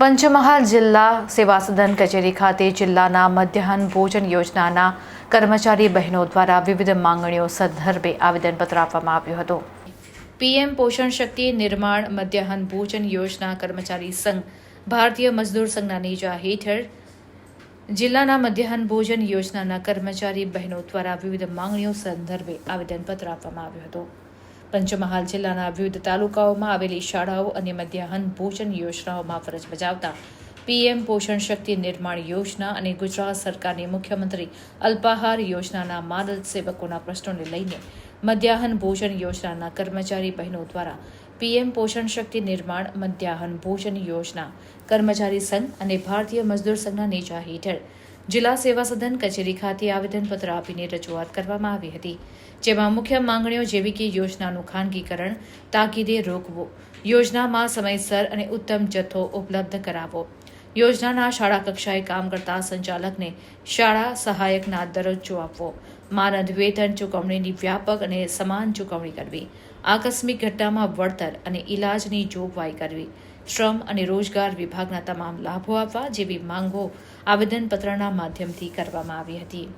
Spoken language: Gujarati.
પંચમહાલ જિલ્લા સેવા સદન કચેરી ખાતે જિલ્લાના મધ્યાહન ભોજન યોજનાના કર્મચારી બહેનો દ્વારા વિવિધ માંગણીઓ સંદર્ભે આવેદનપત્ર આપવામાં આવ્યું હતું. પીએમ પોષણ શક્તિ નિર્માણ મધ્યાહન ભોજન યોજના કર્મચારી સંઘ, ભારતીય મજદૂર સંઘના નેજા હેઠળ જિલ્લાના મધ્યાહન ભોજન યોજનાના કર્મચારી બહેનો દ્વારા વિવિધ માંગણીઓ સંદર્ભે આવેદનપત્ર આપવામાં આવ્યું હતું. પંચમહાલ જિલ્લાના વિવિધ તાલુકાઓમાં આવેલી શાળાઓ અને મધ્યાહન ભોજન યોજનાઓમાં ફરજ બજાવતા પીએમ પોષણ શક્તિ નિર્માણ યોજના અને ગુજરાત સરકારની મુખ્યમંત્રી અલ્પાહાર યોજનાના માનદ સેવકોના પ્રશ્નોને લઈને મધ્યાહન ભોજન યોજનાના કર્મચારી બહેનો દ્વારા પીએમ પોષણ શક્તિ નિર્માણ, મધ્યાહન ભોજન યોજના, કર્મચારી સંઘ અને ભારતીય મજદૂર સંઘના નેજા હેઠળ જિલ્લા સેવા સદન કચેરી ખાતે આવેદનપત્ર આપીને રજૂઆત કરવામાં આવી હતી, જેમાં મુખ્ય માંગણીઓ જેવી કે યોજનાનું ખાનગીકરણ, તાકીદે રોકવું, યોજનામાં સમયસર અને ઉત્તમ જથ્થો ઉપલબ્ધ કરાવવો યોજનાના શાળા કક્ષાએ કામ કરતા સંચાલકને શાળા સહાયકના દરજ્જો આપવો માનદ વેતન ચૂકવણીની વ્યાપક અને સમાન ચૂકવણી કરવી, આકસ્મિક ઘટનામાં વળતર અને ઇલાજની જોગવાઈ કરવી, શ્રમ અને રોજગાર વિભાગના તમામ લાભો આપવા જેવી માંગો આવેદનપત્રના માધ્યમથી કરવામાં આવી હતી.